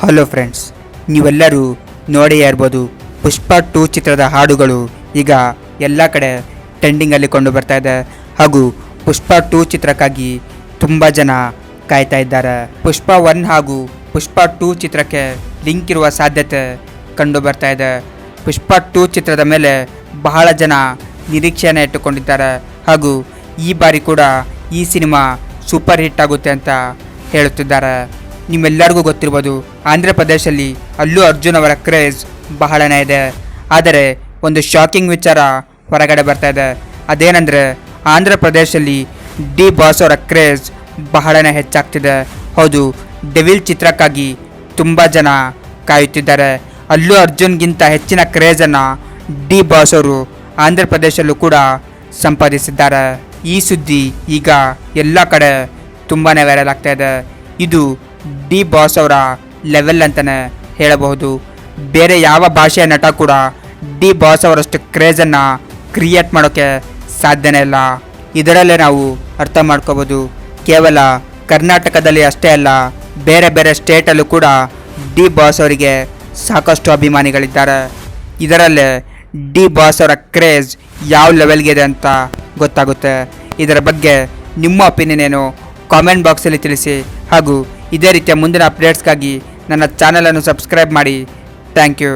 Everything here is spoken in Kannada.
ಹಲೋ ಫ್ರೆಂಡ್ಸ್, ನೀವೆಲ್ಲರೂ ನೋಡೇ ಇರ್ಬೋದು ಪುಷ್ಪ ಟೂ ಚಿತ್ರದ ಹಾಡುಗಳು ಈಗ ಎಲ್ಲ ಕಡೆ ಟ್ರೆಂಡಿಂಗಲ್ಲಿ ಕೊಂಡು ಬರ್ತಾ ಇದೆ ಹಾಗೂ ಪುಷ್ಪ ಟೂ ಚಿತ್ರಕ್ಕಾಗಿ ತುಂಬ ಜನ ಕಾಯ್ತಾ ಇದ್ದಾರೆ. ಪುಷ್ಪ ಒನ್ ಹಾಗೂ ಪುಷ್ಪ ಟೂ ಚಿತ್ರಕ್ಕೆ ಲಿಂಕ್ ಇರುವ ಸಾಧ್ಯತೆ ಕಂಡು ಬರ್ತಾ ಇದೆ. ಪುಷ್ಪ ಟೂ ಚಿತ್ರದ ಮೇಲೆ ಬಹಳ ಜನ ನಿರೀಕ್ಷೆಯನ್ನು ಇಟ್ಟುಕೊಂಡಿದ್ದಾರೆ ಹಾಗೂ ಈ ಬಾರಿ ಕೂಡ ಈ ಸಿನಿಮಾ ಸೂಪರ್ ಹಿಟ್ ಆಗುತ್ತೆ ಅಂತ ಹೇಳುತ್ತಿದ್ದಾರೆ. ನಿಮ್ಮೆಲ್ಲರಿಗೂ ಗೊತ್ತಿರ್ಬೋದು. ಆಂಧ್ರ ಪ್ರದೇಶಲ್ಲಿ ಅಲ್ಲು ಅರ್ಜುನ್ ಅವರ ಕ್ರೇಜ್ ಬಹಳನೇ ಇದೆ. ಆದರೆ ಒಂದು ಶಾಕಿಂಗ್ ವಿಚಾರ ಹೊರಗಡೆ ಬರ್ತಾ ಇದೆ. ಅದೇನೆಂದರೆ ಆಂಧ್ರ ಪ್ರದೇಶದಲ್ಲಿ ಡಿ ಬಾಸ್ ಅವರ ಕ್ರೇಜ್ ಬಹಳನೇ ಹೆಚ್ಚಾಗ್ತಿದೆ. ಹೌದು, ಡೆವಿಲ್ ಚಿತ್ರಕ್ಕಾಗಿ ತುಂಬ ಜನ ಕಾಯುತ್ತಿದ್ದಾರೆ. ಅಲ್ಲು ಅರ್ಜುನ್ಗಿಂತ ಹೆಚ್ಚಿನ ಕ್ರೇಜನ್ನು ಡಿ ಬಾಸ್ ಅವರು ಆಂಧ್ರ ಪ್ರದೇಶಲ್ಲೂ ಕೂಡ ಸಂಪಾದಿಸಿದ್ದಾರೆ. ಈ ಸುದ್ದಿ ಈಗ ಎಲ್ಲ ಕಡೆ ತುಂಬಾ ವೈರಲ್ ಆಗ್ತಾ ಇದೆ. ಇದು ಡಿ ಬಾಸ್ ಅವರ ಲೆವೆಲ್ ಅಂತಲೇ ಹೇಳಬಹುದು. ಬೇರೆ ಯಾವ ಭಾಷೆಯ ನಟ ಕೂಡ ಡಿ ಬಾಸ್ ಅವರಷ್ಟು ಕ್ರೇಜನ್ನು ಕ್ರಿಯೇಟ್ ಮಾಡೋಕ್ಕೆ ಸಾಧ್ಯನೇ ಇಲ್ಲ. ಇದರಲ್ಲೇ ನಾವು ಅರ್ಥ ಮಾಡ್ಕೋಬೋದು ಕೇವಲ ಕರ್ನಾಟಕದಲ್ಲಿ ಅಷ್ಟೇ ಅಲ್ಲ, ಬೇರೆ ಬೇರೆ ಸ್ಟೇಟಲ್ಲೂ ಕೂಡ ಡಿ ಬಾಸ್ ಅವರಿಗೆ ಸಾಕಷ್ಟು ಅಭಿಮಾನಿಗಳಿದ್ದಾರೆ. ಇದರಲ್ಲೇ ಡಿ ಬಾಸ್ ಅವರ ಕ್ರೇಜ್ ಯಾವ ಲೆವೆಲ್ಗಿದೆ ಅಂತ ಗೊತ್ತಾಗುತ್ತೆ. ಇದರ ಬಗ್ಗೆ ನಿಮ್ಮ ಒಪಿನಿಯನ್ ಏನು? ಕಾಮೆಂಟ್ ಬಾಕ್ಸಲ್ಲಿ ತಿಳಿಸಿ. ಹಾಗೂ ಇದೇ ರೀತಿಯ ಮುಂದಿನ ಅಪ್ಡೇಟ್ಸ್ಗಾಗಿ ನನ್ನ ಚಾನಲನ್ನು ಸಬ್ಸ್ಕ್ರೈಬ್ ಮಾಡಿ. Thank you